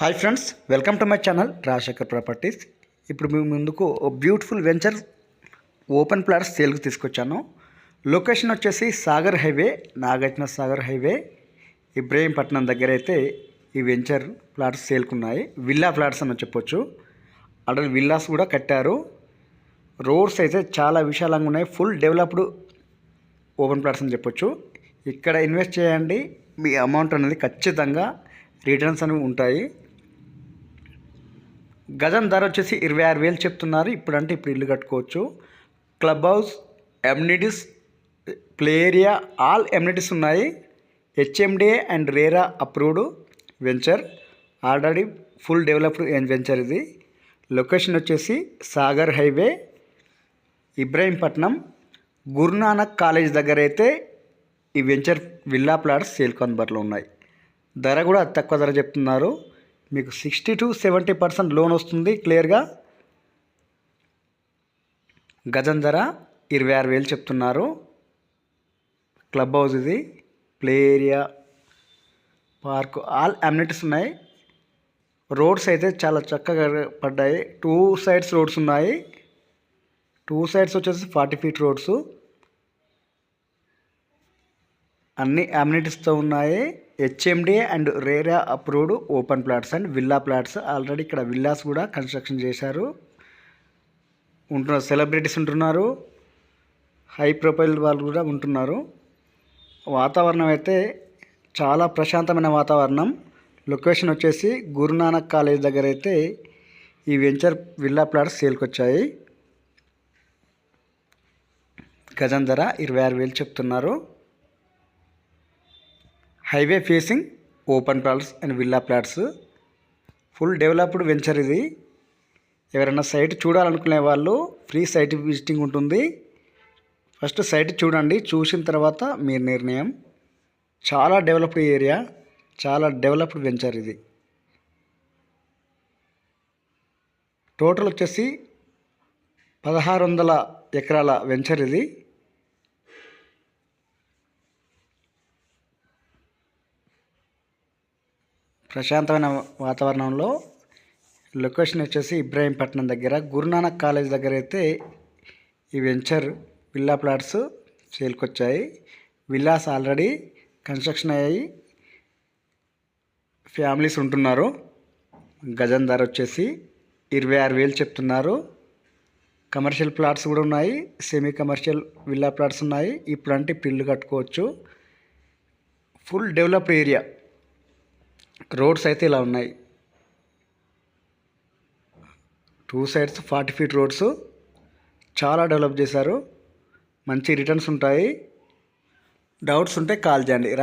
Hi friends welcome to my channel Rajasekhar properties. ఇప్పుడు మీ ముందుకు ఓ బ్యూటిఫుల్ వెంచర్ ఓపెన్ ప్లాట్స్ సేల్కి తీసుకొచ్చాను. లొకేషన్ వచ్చేసి సాగర్ హైవే నాగార్జున సాగర్ హైవే. ఇబ్రహీంపట్నం దగ్గర అయితే ఈ వెంచర్ ప్లాట్స్ సేల్కున్నాయి. విల్లా ప్లాట్స్ అని చెప్పొచ్చు. అక్కడ విల్లాస్ కూడా కట్టారు. రోడ్స్ అయితే చాలా విశాలంగా ఉన్నాయి. ఫుల్ డెవలప్డ్ ఓపెన్ ప్లాట్స్ అని చెప్పొచ్చు. ఇక్కడ ఇన్వెస్ట్ చేయండి. మీ అమౌంట్ అనేది ఖచ్చితంగా రిటర్న్స్ అనేవి ఉంటాయి. గజం ధర వచ్చేసి ఇరవై ఆరు వేలు చెప్తున్నారు. ఇప్పుడు అంటే ఇప్పుడు ఇల్లు కట్టుకోవచ్చు. Club house amenities play area all amenities ఉన్నాయి HMDA and RERA approved venture already full developed venture ఇది. లొకేషన్ వచ్చేసి సాగర్ హైవే ఇబ్రాహీంపట్నం గురునానక్ కాలేజ్ దగ్గర అయితే ఈ వెంచర్ విల్లా ప్లాట్స్ సేల్కు అందుబాటులో ఉన్నాయి. ధర కూడా తక్కువ ధర చెప్తున్నారు. మీకు sixty to seventy percent loan వస్తుంది క్లియర్గా. గజం ధర ఇరవై ఆరు వేలు చెప్తున్నారు. క్లబ్ హౌస్ ఇది play area park all amenities ఉన్నాయి. రోడ్స్ అయితే చాలా చక్కగా పడ్డాయి. టూ సైడ్స్ రోడ్స్ ఉన్నాయి. టూ సైడ్స్ వచ్చేసి ఫార్టీ ఫీట్ రోడ్స్. అన్ని అమ్యూనిటీస్తో ఉన్నాయి. HMD and RERA approved open plots and villa plots. Already ఇక్కడ విల్లాస్ కూడా కన్స్ట్రక్షన్ చేశారు. ఉంటున్నారు సెలబ్రిటీస్ ఉంటున్నారు. హై ప్రొఫైల్ వాళ్ళు కూడా ఉంటున్నారు. వాతావరణం అయితే చాలా ప్రశాంతమైన వాతావరణం. లొకేషన్ వచ్చేసి గురునానక్ కాలేజ్ దగ్గర అయితే ఈ వెంచర్ విల్లా ప్లాట్స్ సేల్కి వచ్చాయి గజం ధర ఇరవై ఆరు వేలు చెప్తున్నారు. Highway facing open plots and villa plots. Full developed venture ఇది. ఎవరైనా సైట్ చూడాలనుకునే వాళ్ళు ఫ్రీ సైట్ విజిటింగ్ ఉంటుంది. ఫస్ట్ సైట్ చూడండి చూసిన తర్వాత మీ నిర్ణయం. చాలా డెవలప్డ్ ఏరియా చాలా డెవలప్డ్ వెంచర్ ఇది. టోటల్ వచ్చేసి పదహారు వందల ఎకరాల వెంచర్ ఇది. ప్రశాంతమైన వాతావరణంలో లొకేషన్ వచ్చేసి ఇబ్రాహీంపట్నం దగ్గర. గురునానక్ కాలేజ్ దగ్గర అయితే ఈ వెంచర్ విల్లా ప్లాట్స్ సేల్కొచ్చాయి విల్లాస్ ఆల్రెడీ కన్స్ట్రక్షన్ అయ్యాయి. ఫ్యామిలీస్ ఉంటున్నారు. గజం ధర వచ్చేసి ఇరవై ఆరు వేలు చెప్తున్నారు. కమర్షియల్ ప్లాట్స్ కూడా ఉన్నాయి. సెమీ కమర్షియల్ విల్లా ప్లాట్స్ ఉన్నాయి. ఇప్పుడు అంటే పిల్లు కట్టుకోవచ్చు. Full developed area. రోడ్స్ అయితే ఇలా ఉన్నాయి. Two sides forty feet roads. చాలా డెవలప్ చేశారు. మంచి రిటర్న్స్ ఉంటాయి. డౌట్స్ ఉంటే కాల్ చేయండి.